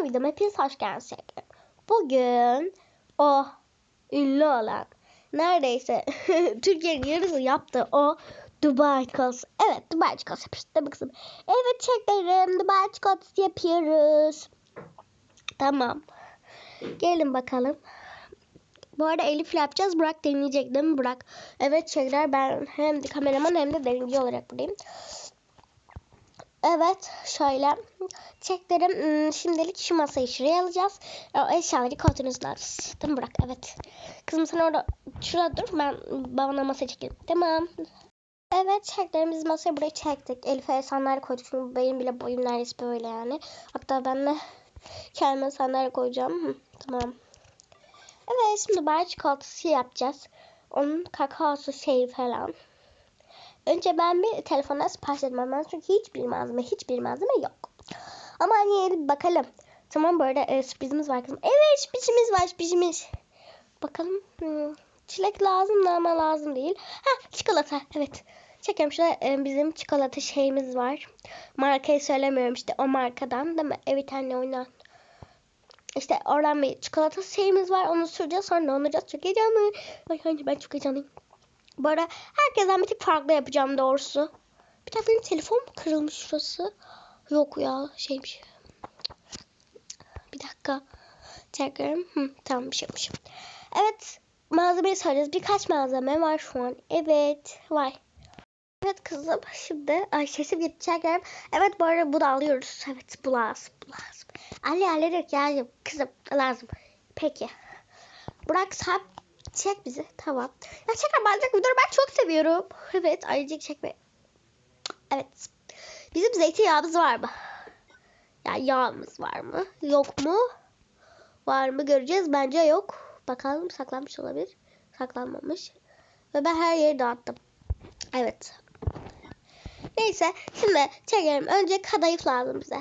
Kanalıma videoma hepiniz hoş geldiniz. Bugün o ünlü olan neredeyse Türkiye'nin yarısı yaptı o Dubai çikolatası. Evet Dubai çikolatası yapıyoruz değil mi? Evet çeklerim Dubai çikolatası yapıyoruz. Tamam. Gelin bakalım. Bu arada Elif yapacağız. Burak deneyecek değil mi Burak? Evet çekler ben hem de kameraman hem de deneyici olarak buradayım. Evet şöyle çeklerim hmm, şimdilik şu masayı şuraya alacağız. O eşyaları koltuğunuzun alacağız. Tamam Burak evet. Kızım sen orada şurada dur ben babana masa çekeyim. Tamam. Evet çeklerimizi masaya buraya çektik. Elif'e sandalye koyduk. Çünkü benim bile boyum neredeyse böyle yani. Hatta ben de kendime sandalye koyacağım. Hı, tamam. Evet şimdi bar çikolatası yapacağız. Onun kakaosu şey falan. Önce ben bir telefondan sipariş etmem lazım. Çünkü hiçbir malzeme, hiçbir malzeme yok. Ama hani bakalım. Tamam böyle e, sürprizimiz var kızım. Evet sürprizimiz var sürprizimiz. Bakalım. Hmm, çilek lazım da ama lazım değil. Ha çikolata. Evet. Çekelim şurada e, bizim çikolata şeyimiz var. Markayı söylemiyorum işte o markadan değil mi? Evet anne oynan. İşte oradan bir çikolata şeyimiz var. Onu süreceğiz sonra donacağız. Çok heyecanlı. Ay anne ben çok heyecanlıyım. Bu herkesten bir tık farklı yapacağım doğrusu. Bir benim telefon kırılmış şurası? Yok ya şeymiş. Bir dakika. Tekrar. Hı, tamam bir şey yapmışım. Evet malzemeyi söyleyeceğiz. Birkaç malzeme var şu an. Evet var. Evet kızım şimdi ay sesim gidecek. Evet bu arada bunu alıyoruz. Evet bu lazım. Bu lazım. Ali halledek yani kızım lazım. Peki. Burak sen çek bizi. Tamam. Ya çeker bazen videoları ben çok seviyorum. Evet ayıcık çekme. Evet. Bizim zeytinyağımız var mı? Ya yağımız var mı? Yok mu? Var mı göreceğiz. Bence yok. Bakalım saklanmış olabilir. Saklanmamış. Ve ben her yeri dağıttım. Evet. Neyse şimdi çekelim. Önce kadayıf lazım bize.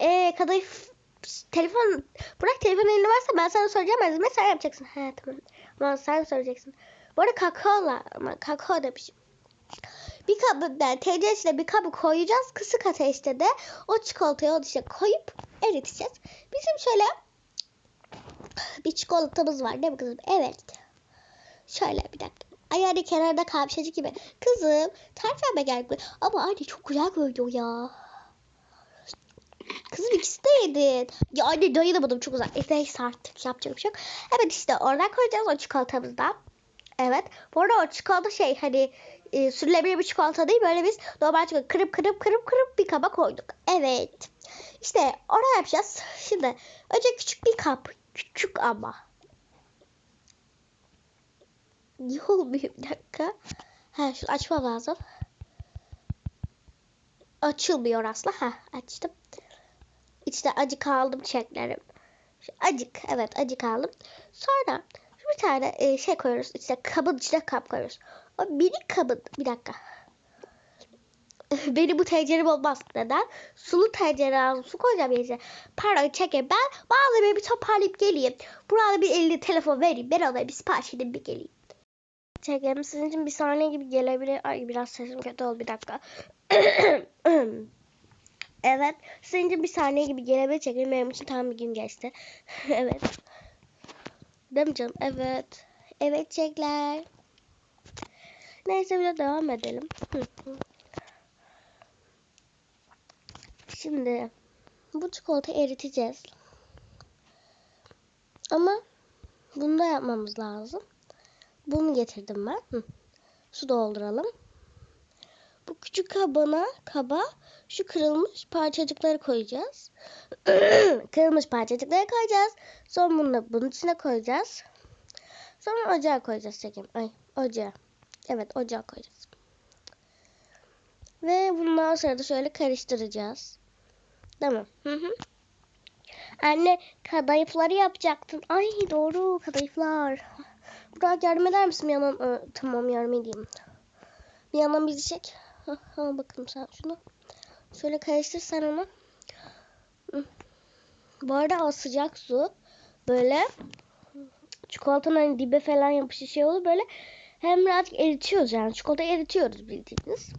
Eee kadayıf telefon bırak telefon elinde varsa ben sana soracağım malzeme sen yapacaksın. He tamam. Ama sen soracaksın. Bu arada kakaola ama kakao demişim. Bir kabı yani tenceresine bir kabı koyacağız. Kısık ateşte de o çikolatayı o içine koyup eriteceğiz. Bizim şöyle bir çikolatamız var değil mi kızım? Evet. Şöyle bir dakika. Ay anne kenarda kalmışacık gibi. Kızım tarif verme gel. Ama anne çok güzel görünüyor ya. Kızım ikisi de yedin. Ya anne dayanamadım çok uzak. E neyse artık yapacak bir şey yok. Evet işte oradan koyacağız o çikolatamızdan. Evet. Bu arada o çikolata şey hani e, sürülebilir bir çikolata değil. Böyle biz normal çikolata kırıp kırıp kırıp kırıp bir kaba koyduk. Evet. İşte oraya yapacağız. Şimdi önce küçük bir kap. Küçük ama. Yok bir dakika. Ha şunu açma lazım. Açılmıyor aslında. Ha açtım. İçte acık aldım çeklerim. Acık evet acık aldım. Sonra bir tane e, şey koyuyoruz. İşte kabın içine kap koyuyoruz. O minik kabın bir dakika. Benim bu tencerem olmaz. Neden? Sulu tencere lazım. Su koyacağım yerine. Pardon çekin. Ben bazı bir toparlayıp geleyim. Burada bir elini telefon vereyim. Ben ona bir sipariş edeyim bir geleyim. Çekelim. Sizin için bir saniye gibi gelebilir. Ay biraz sesim kötü oldu bir dakika. evet. İçin bir saniye gibi gelebilir. Çekelim. Benim için tam bir gün geçti. evet. Değil mi canım? Evet. Evet çekler. Neyse bir de devam edelim. Şimdi bu çikolatayı eriteceğiz. Ama bunu da yapmamız lazım. Bunu getirdim ben. Su dolduralım. Bu küçük kabana kaba şu kırılmış parçacıkları koyacağız. kırılmış parçacıkları koyacağız. Sonra bunu bunun içine koyacağız. Sonra ocağa koyacağız çekim. Ay ocağa. Evet ocağa koyacağız. Ve bundan sonra da şöyle karıştıracağız. Tamam. Hı hı. Anne kadayıfları yapacaktın. Ay doğru kadayıflar. Burak yardım eder misin? Bir yandan Aa, tamam yardım edeyim. Bir yandan bizi çek. Ha, ha, bakalım sen şunu. Şöyle karıştır sen onu. Bu arada sıcak su böyle çikolatanın hani dibe falan yapışı şey olur böyle hem birazcık eritiyoruz yani çikolata eritiyoruz bildiğiniz.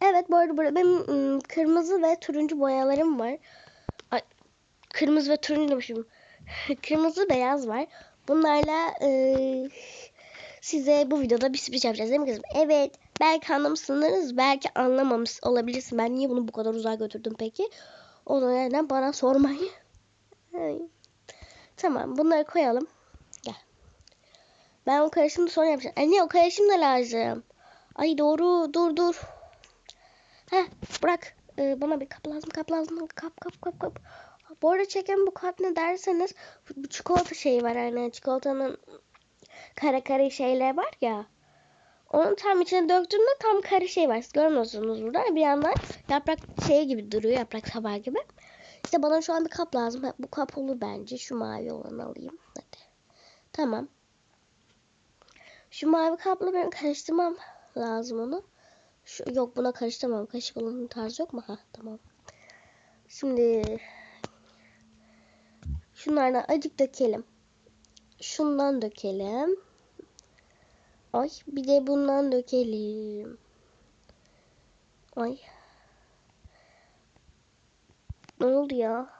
Evet bu arada burada benim ım, kırmızı ve turuncu boyalarım var. Ay, kırmızı ve turuncu demişim. kırmızı beyaz var. Bunlarla e, size bu videoda bir sürpriz yapacağız değil mi kızım? Evet. Belki anlamışsınız, belki anlamamış olabilirsin. Ben niye bunu bu kadar uzağa götürdüm peki? O neden bana sormayın. Ay. Tamam bunları koyalım. Gel. Ben o karışımı sonra yapacağım. Anne o karışım da lazım. Ay doğru dur dur. Heh bırak. Ee, bana bir kap lazım kap lazım. Kap kap kap kap. Bu arada çeken bu kap ne derseniz bu çikolata şeyi var hani çikolatanın kare kare şeyler var ya. Onun tam içine döktüğümde tam kare şey var. Siz görmüyorsunuz burada. Bir yandan yaprak şey gibi duruyor. Yaprak sabah gibi. İşte bana şu an bir kap lazım. Bu kap olur bence. Şu mavi olanı alayım. Hadi. Tamam. Şu mavi kapla ben karıştırmam lazım onu. Şu, yok buna karıştırmam. Kaşık olanın tarzı yok mu? Ha tamam. Şimdi şunlardan acık dökelim. Şundan dökelim. Ay bir de bundan dökelim. Ay. Ne oldu ya?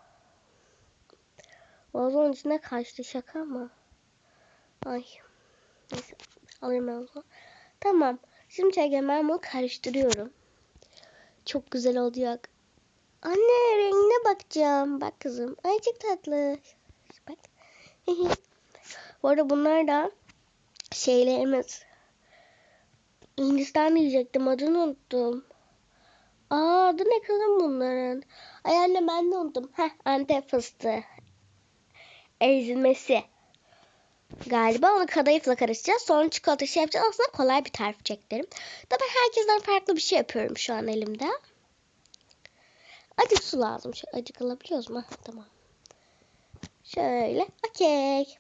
Vazonun içine kaçtı şaka mı? Ay. Neyse alayım ben onu. Tamam. Şimdi çekim ben bunu karıştırıyorum. Çok güzel olacak. Anne rengine bakacağım. Bak kızım. Ay çok tatlı. Bak. Bu arada bunlar da şeylerimiz. Hindistan diyecektim adını unuttum. Aa adı ne kızım bunların? Ay anne ben de unuttum. Heh antep fıstığı. Ezilmesi. Galiba onu kadayıfla karıştıracağız. Sonra çikolata şey yapacağız. Aslında kolay bir tarif çektirim. Da herkesten farklı bir şey yapıyorum şu an elimde. Acık su lazım. Şöyle acık alabiliyoruz mu? Tamam. Şöyle. Okey.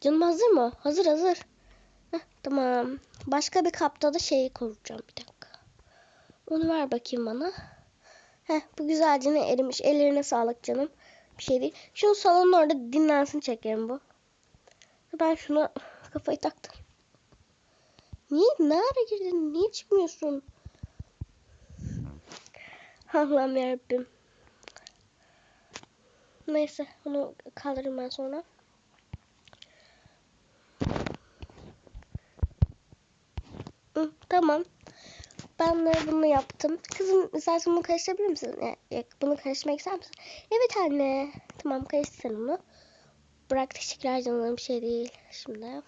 Canım hazır mı? Hazır hazır. Heh, tamam. Başka bir kapta da şeyi koyacağım bir dakika. Onu ver bakayım bana. Heh, bu güzelce ne erimiş. Ellerine sağlık canım. Bir şey değil. Şu salonun orada dinlensin çekerim bu. Ben şuna kafayı taktım. Niye? Ne ara girdin? Niye çıkmıyorsun? Allah'ım yarabbim. Neyse onu kaldırırım ben sonra. Hı, tamam. Ben de bunu yaptım. Kızım istersen bunu karıştırabilir misin? Ya, ya, bunu karıştırmak ister misin? Evet anne. Tamam karıştır onu. Bırak teşekkürler canım bir şey değil. Şimdi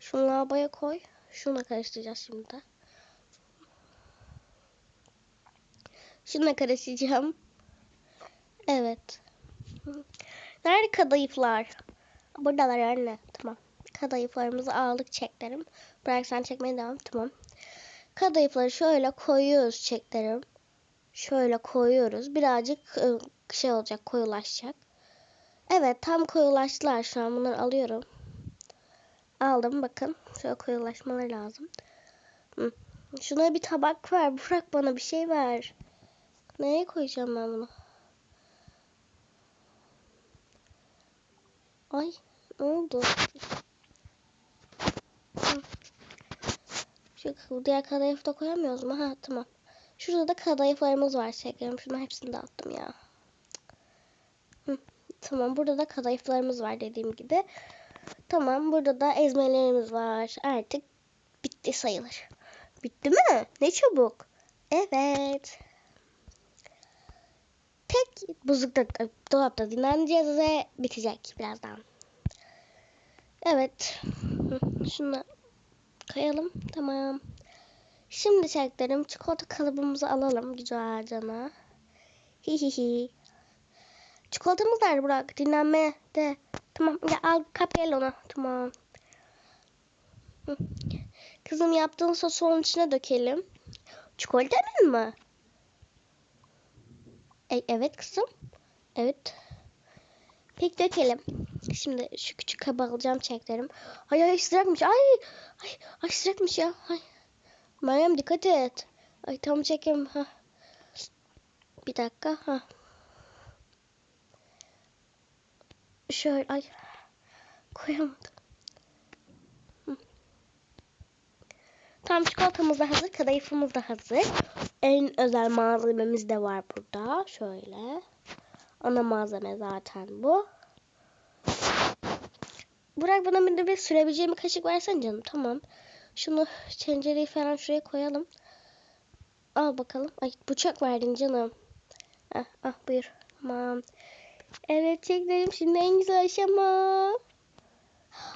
şunu lavaboya koy. Şununla karıştıracağız şimdi. Şununla karıştıracağım. Evet. Nerede kadayıflar? Buradalar anne. Kadayıflarımızı aldık çeklerim. Bırak sen çekmeye devam. Tamam. Kadayıfları şöyle koyuyoruz çeklerim. Şöyle koyuyoruz. Birazcık ıı, şey olacak koyulaşacak. Evet tam koyulaştılar şu an. Bunları alıyorum. Aldım bakın. Şöyle koyulaşmaları lazım. Şuna bir tabak ver. Bırak bana bir şey ver. Nereye koyacağım ben bunu? Ay ne oldu? Şu diğer kadayıfı da koyamıyoruz mu? Ha tamam. Şurada da kadayıflarımız var şekerim. Şunların hepsini dağıttım ya. Hı. Tamam burada da kadayıflarımız var dediğim gibi. Tamam burada da ezmelerimiz var. Artık bitti sayılır. Bitti mi? Ne çabuk. Evet. Tek buzlukta dolapta dinleneceğiz ve bitecek birazdan. Evet. Şunu koyalım. Tamam. Şimdi çeklerim çikolata kalıbımızı alalım güzelce. Hihihi. Çikolatamız nerede Burak? Dinlenme de. Tamam ya al kapayalım onu. Tamam. Kızım yaptığın sosu onun içine dökelim. Çikolatanın mı? E, evet kızım. Evet. Peki dökelim. Şimdi şu küçük kaba alacağım çeklerim. Ay ay sıcakmış. Ay ay ay sıcakmış ya. Ay. Meryem dikkat et. Ay tam çekim. Ha. Bir dakika. Ha. Şöyle ay. Koyamadım. Tam çikolatamız da hazır. Kadayıfımız da hazır. En özel malzememiz de var burada. Şöyle. Ana malzeme zaten bu. Burak bana bir de bir sürebileceğim bir kaşık versen canım. Tamam. Şunu tencereyi falan şuraya koyalım. Al bakalım. Ay bıçak verdin canım. Ah, ah buyur. Tamam. Evet çeklerim şimdi en güzel aşama.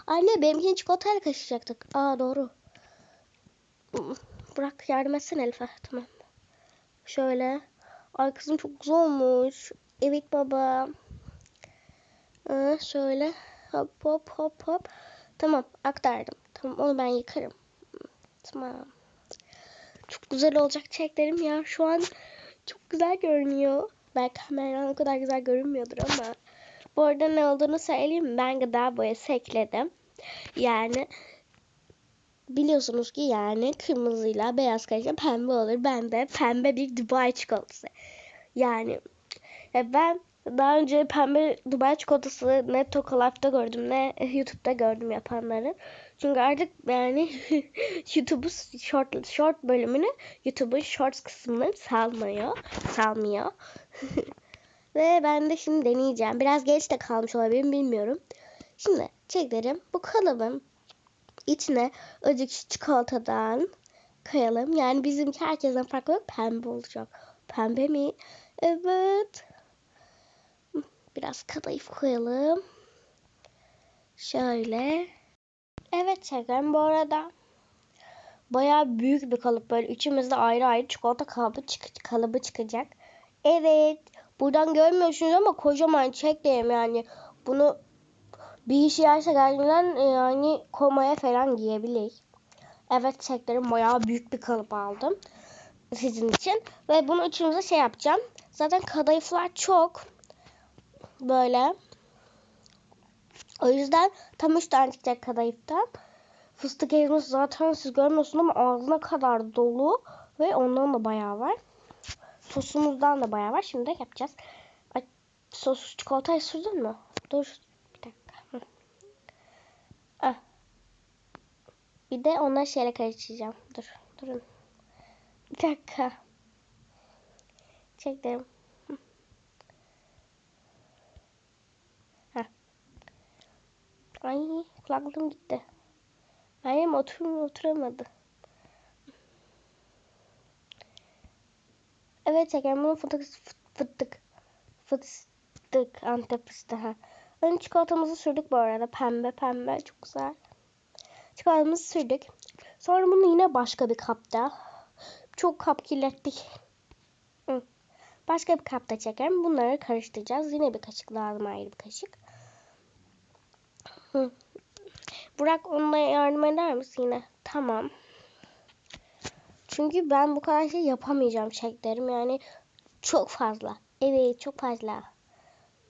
Anne benimkini çikolatayla kaşıyacaktık. Aa doğru. Bırak yardım etsene Elif'e. Tamam. Şöyle. Ay kızım çok güzel olmuş. Evet baba. Ee, şöyle. Hop hop hop hop. Tamam aktardım. Tamam onu ben yıkarım. Tamam. Çok güzel olacak çeklerim ya. Şu an çok güzel görünüyor. Belki kameradan o kadar güzel görünmüyordur ama. Bu arada ne olduğunu söyleyeyim? Ben gıda boyası ekledim. Yani biliyorsunuz ki yani kırmızıyla beyaz karışınca pembe olur. Ben de pembe bir Dubai çikolatası. Yani ya ben daha önce pembe Dubai çikolatası ne Tokalife'da gördüm ne YouTube'da gördüm yapanları. Çünkü artık yani YouTube'un short, short bölümünü YouTube'un shorts kısmını salmıyor. Salmıyor. Ve ben de şimdi deneyeceğim. Biraz geç de kalmış olabilirim bilmiyorum. Şimdi çeklerim bu kalıbın içine acık çikolatadan koyalım. Yani bizimki herkesten farklı pembe olacak. Pembe mi? Evet. Biraz kadayıf koyalım. Şöyle. Evet çekerim bu arada. Baya büyük bir kalıp böyle üçümüzde ayrı ayrı çikolata kalıbı, çık kalıbı çıkacak. Evet. Buradan görmüyorsunuz ama kocaman çeklerim yani. Bunu bir iş yerse gerçekten yani komaya falan giyebilir. Evet çeklerim bayağı büyük bir kalıp aldım. Sizin için. Ve bunu üçümüze şey yapacağım. Zaten kadayıflar çok. Böyle. O yüzden tam 3 tane çıkacak kadayıftan. Fıstık ezmesi zaten siz görmüyorsunuz ama ağzına kadar dolu. Ve ondan da bayağı var. Sosumuzdan da bayağı var. Şimdi de yapacağız. Ay, sos çikolatayı sürdün mü? Dur. Bir dakika. Ah. Bir de onları şeyle karıştıracağım. Dur. Durun. Bir dakika. Çektim. Ay kulaklığım gitti. Ayım otur oturamadı. Evet çekelim bunu fıtık fıtık fıstık antep fıstığı. Ha. Ön çikolatamızı sürdük bu arada pembe pembe çok güzel. Çikolatamızı sürdük. Sonra bunu yine başka bir kapta. Çok kap kirlettik. Başka bir kapta çekelim. Bunları karıştıracağız. Yine bir kaşık lazım ayrı bir kaşık. Burak onunla yardım eder misin yine? Tamam. Çünkü ben bu kadar şey yapamayacağım çeklerim. Yani çok fazla. Evet çok fazla.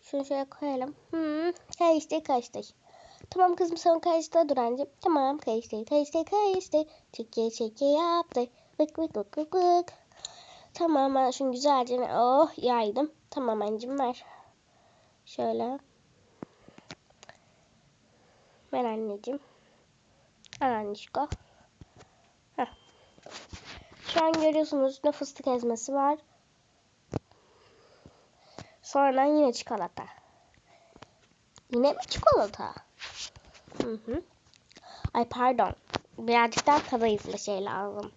Şunu şöyle koyalım. Hmm, karıştı karıştı. Tamam kızım sen karıştı Durancığım. Tamam karıştı karıştı karıştı. Çeke çeke yaptı. Vık vık vık vık vık. Tamam ben şunu güzelce oh yaydım. Tamam anneciğim ver. Şöyle. Ver anneciğim. Al annişko. Şu an görüyorsunuz ne fıstık ezmesi var. Sonra yine çikolata. Yine mi çikolata? Hı hı. Ay pardon. Birazcık daha kadayıflı şey lazım.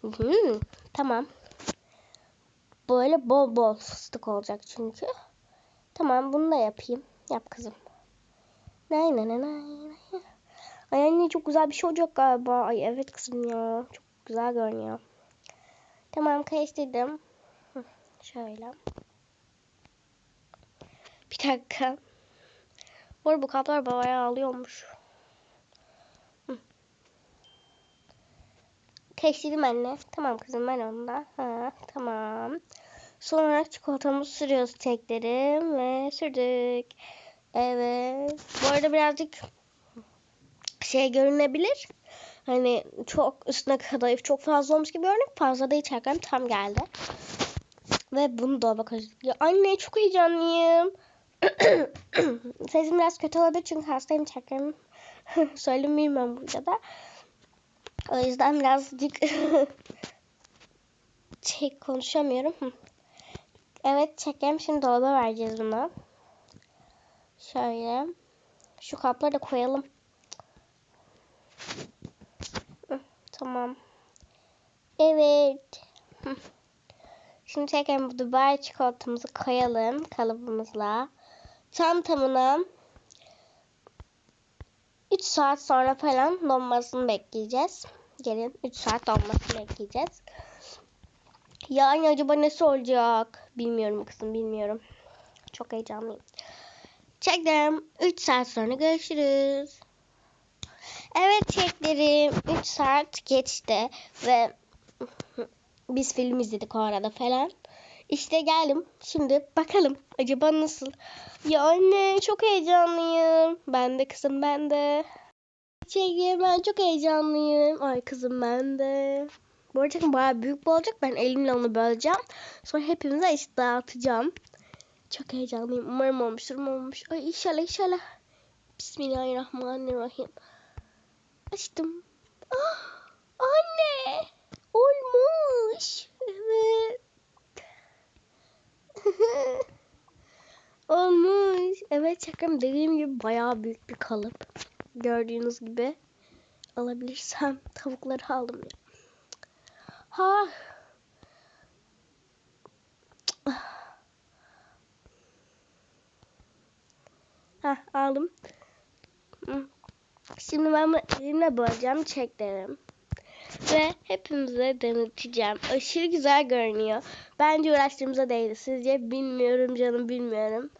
Hı hı. Tamam. Böyle bol bol fıstık olacak çünkü. Tamam bunu da yapayım. Yap kızım. Nay nay nay nay. Ay anne çok güzel bir şey olacak galiba. Ay evet kızım ya. Çok güzel görünüyor. Tamam karıştırdım. Şöyle. Bir dakika. Bu bu kaplar bayağı alıyormuş. Karıştırdım anne. Tamam kızım ben onda. Ha, tamam. Sonra çikolatamızı sürüyoruz teklerim ve sürdük. Evet. Bu arada birazcık şey görünebilir. Hani çok üstüne kadayıf çok fazla olmuş gibi görünüyor. Fazla değil çakrem tam geldi. Ve bunu dolaba karıştırdık. Ya anne çok heyecanlıyım. Sesim biraz kötü olabilir çünkü hastayım çakrem. Söylemeyeyim ben burada da. O yüzden birazcık çek konuşamıyorum. Evet çekelim. Şimdi dolaba vereceğiz bunu. Şöyle. Şu kapları da koyalım. Tamam. Evet. Şimdi tekrar bu Dubai çikolatamızı koyalım kalıbımızla. Tam tamına 3 saat sonra falan donmasını bekleyeceğiz. Gelin 3 saat donmasını bekleyeceğiz. Yani acaba nasıl olacak? Bilmiyorum kızım bilmiyorum. Çok heyecanlıyım. Çektim. 3 saat sonra görüşürüz. Evet çeklerim. 3 saat geçti ve biz film izledik o arada falan. İşte geldim. Şimdi bakalım acaba nasıl? Ya anne çok heyecanlıyım. Ben de kızım ben de. Çeklerim ben çok heyecanlıyım. Ay kızım ben de. Bu arada bayağı büyük olacak. Ben elimle onu böleceğim. Sonra hepimize eşit dağıtacağım. Çok heyecanlıyım. Umarım olmuştur. Umarım olmuş. Ay inşallah inşallah. Bismillahirrahmanirrahim. Açtım. Ah, anne. Olmuş. Evet. Olmuş. Evet çakım dediğim gibi bayağı büyük bir kalıp. Gördüğünüz gibi. Alabilirsem tavukları aldım ya. Ha. Heh, aldım. Şimdi ben elimle böleceğim, çeklerim. Ve hepimize deneteceğim. Aşırı güzel görünüyor. Bence uğraştığımıza değdi. Sizce bilmiyorum canım bilmiyorum.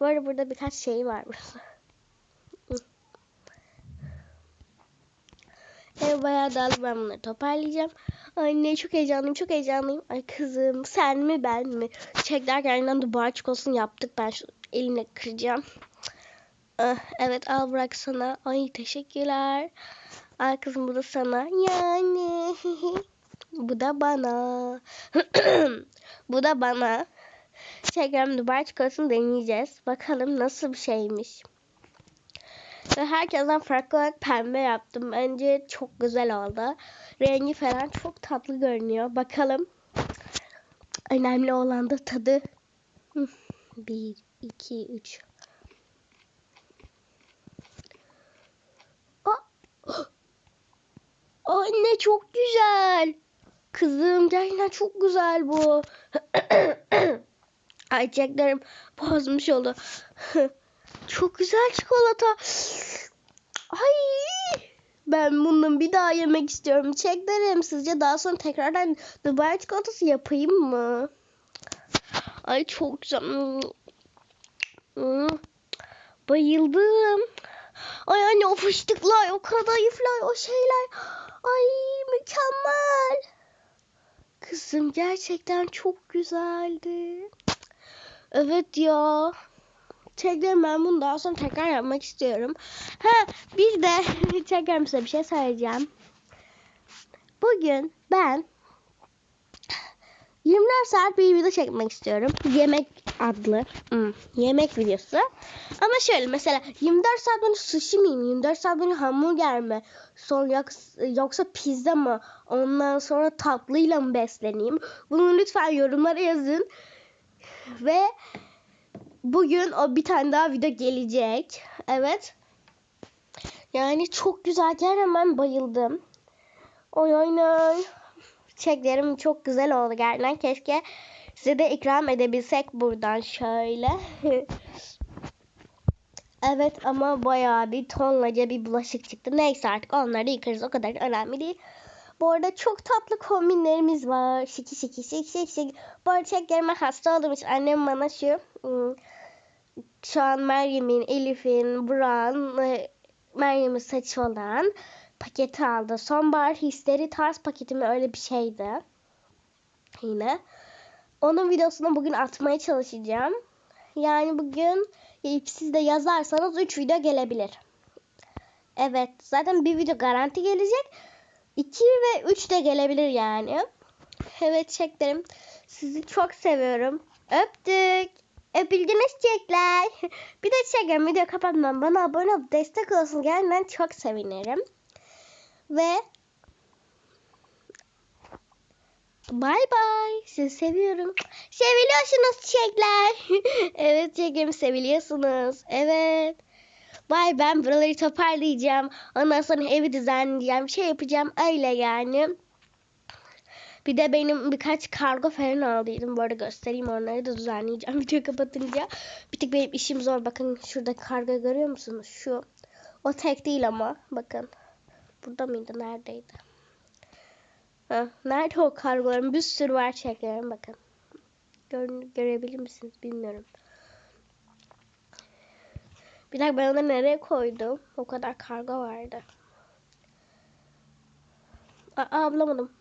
Bu arada burada birkaç şey var. Hı. Ev bayağı dağıldı ben bunları toparlayacağım. Anne çok heyecanlıyım çok heyecanlıyım. Ay kızım sen mi ben mi? Çekler kendinden dubar çikolatasını yaptık. Ben şu elimle kıracağım. Ah, evet al bırak sana. Ay teşekkürler. Al kızım bu da sana. Yani. bu da bana. bu da bana. Instagram Dubai çikolatasını deneyeceğiz. Bakalım nasıl bir şeymiş. Ve herkesten farklı olarak pembe yaptım. Bence çok güzel oldu. Rengi falan çok tatlı görünüyor. Bakalım. Önemli olan da tadı. 1, 2, 3. Anne çok güzel. Kızım gerçekten çok güzel bu. Ayçeklerim bozmuş oldu. çok güzel çikolata. Ay! Ben bundan bir daha yemek istiyorum. Çeklerim. Sizce daha sonra tekrardan Dubai çikolatası yapayım mı? Ay çok güzel. Bayıldım. Ay anne o fıştıklar, o kadayıflar, o şeyler. Ay mükemmel. Kızım gerçekten çok güzeldi. Evet ya. Tekrar ben bunu daha sonra tekrar yapmak istiyorum. Ha bir de tekrar size bir şey söyleyeceğim. Bugün ben 24 saat bir video çekmek istiyorum. Yemek adlı. Hmm, yemek videosu. Ama şöyle mesela 24 saat boyunca sushi miyim? 24 saat boyunca hamburger mi? Sonra yoksa, yoksa pizza mı? Ondan sonra tatlıyla mı besleneyim? Bunu lütfen yorumlara yazın. Ve bugün o bir tane daha video gelecek. Evet. Yani çok güzel. Ben bayıldım. Oy oy oy. Çeklerim çok güzel oldu gerçekten. Keşke size de ikram edebilsek buradan şöyle. evet ama bayağı bir tonlaca bir bulaşık çıktı. Neyse artık onları yıkarız. O kadar önemli değil. Bu arada çok tatlı kombinlerimiz var. Şiki şiki şiki şiki şiki. Bu arada çeklerime hasta olduğum annem bana şu ım, şu an Meryem'in, Elif'in, Burak'ın, e, Meryem'in saçı olan paketi aldı. Sonbahar hisleri tarz paketi mi öyle bir şeydi. Yine. Onun videosunu bugün atmaya çalışacağım. Yani bugün siz de yazarsanız 3 video gelebilir. Evet zaten bir video garanti gelecek. 2 ve 3 de gelebilir yani. Evet çeklerim. Sizi çok seviyorum. Öptük. Öpüldünüz çekler. bir de çekerim video kapatmam. Bana abone olup destek olsun. Gerçekten çok sevinirim. Ve Bay bay. Sizi seviyorum. Seviliyorsunuz çiçekler. evet çiçeklerimi seviliyorsunuz. Evet. Vay ben buraları toparlayacağım. Ondan sonra evi düzenleyeceğim. Şey yapacağım öyle yani. Bir de benim birkaç kargo falan aldıydım. Bu arada göstereyim onları da düzenleyeceğim. Video kapatınca. Bir tek benim işim zor. Bakın şurada kargo görüyor musunuz? Şu. O tek değil ama. Bakın. Burada mıydı? Neredeydi? Ha, nerede o kargolarım? Bir sürü var çeklerim. Bakın. Gör, görebilir misiniz? Bilmiyorum. Bir dakika ben onu nereye koydum? O kadar kargo vardı. Aa bulamadım.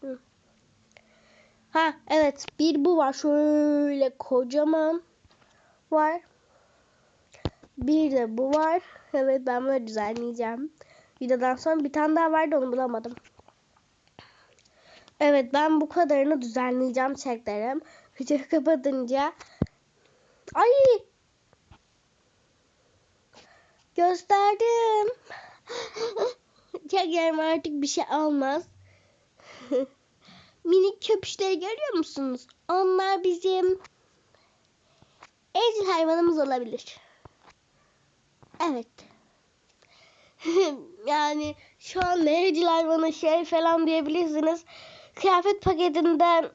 Hı. Ha evet bir bu var şöyle kocaman var. Bir de bu var. Evet ben bunu düzenleyeceğim. Videodan sonra bir tane daha vardı onu bulamadım. Evet ben bu kadarını düzenleyeceğim çeklerim. Videoyu kapatınca Ay! Gösterdim. Çekerim artık bir şey olmaz. Minik köpüşleri görüyor musunuz? Onlar bizim evcil hayvanımız olabilir. Evet. yani şu an evcil hayvanı şey falan diyebilirsiniz. Kıyafet paketinden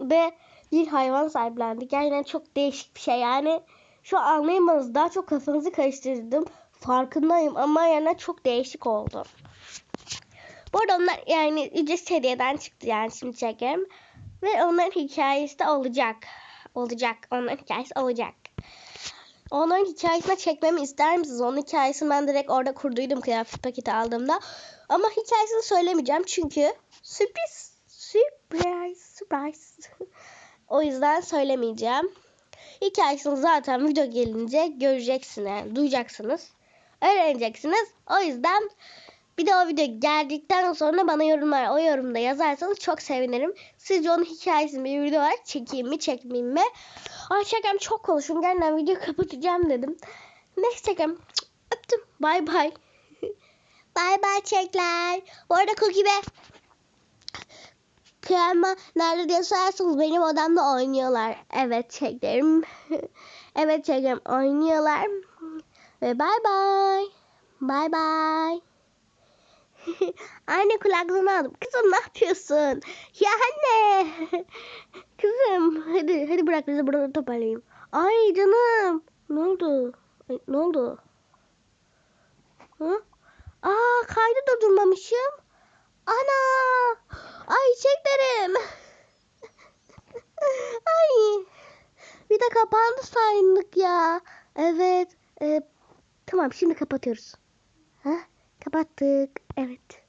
de bir hayvan sahiplendik. Gerçekten çok değişik bir şey. Yani şu an anlayamadınız. Daha çok kafanızı karıştırdım. Farkındayım ama yani çok değişik oldu. Bu arada onlar yani ücretsiz hediyeden çıktı yani şimdi çekerim. Ve onların hikayesi de olacak. Olacak. Onların hikayesi olacak. Onların hikayesini çekmemi ister misiniz? Onun hikayesini ben direkt orada kurduydum kıyafet paketi aldığımda. Ama hikayesini söylemeyeceğim çünkü sürpriz. Surprise. Surprise. o yüzden söylemeyeceğim. Hikayesini zaten video gelince göreceksiniz, duyacaksınız. Öğreneceksiniz. O yüzden bir de o video geldikten sonra bana yorumlar o yorumda yazarsanız çok sevinirim. Sizce onun hikayesini bir video var çekeyim mi çekmeyeyim mi? Ay şakam çok konuşum. Gerçekten video kapatacağım dedim. Neyse şakam. Öptüm. Bay bay. bay bay çekler. Bu arada Cookie be. Kıyama nerede diye sorarsanız benim odamda oynuyorlar. Evet çeklerim. evet çeklerim oynuyorlar. Ve bay bay. Bay bay. Anne kulaklığını aldım. Kızım ne yapıyorsun? Ya anne. Kızım hadi hadi bırak bizi burada toparlayayım. Ay canım. Ne oldu? Ay, ne oldu? Hı? Aa kaydı da durmamışım. Ana. Ay çeklerim. Ay. Bir de kapandı sayınlık ya. Evet. E, tamam şimdi kapatıyoruz. Ha? Kapattık. Evet.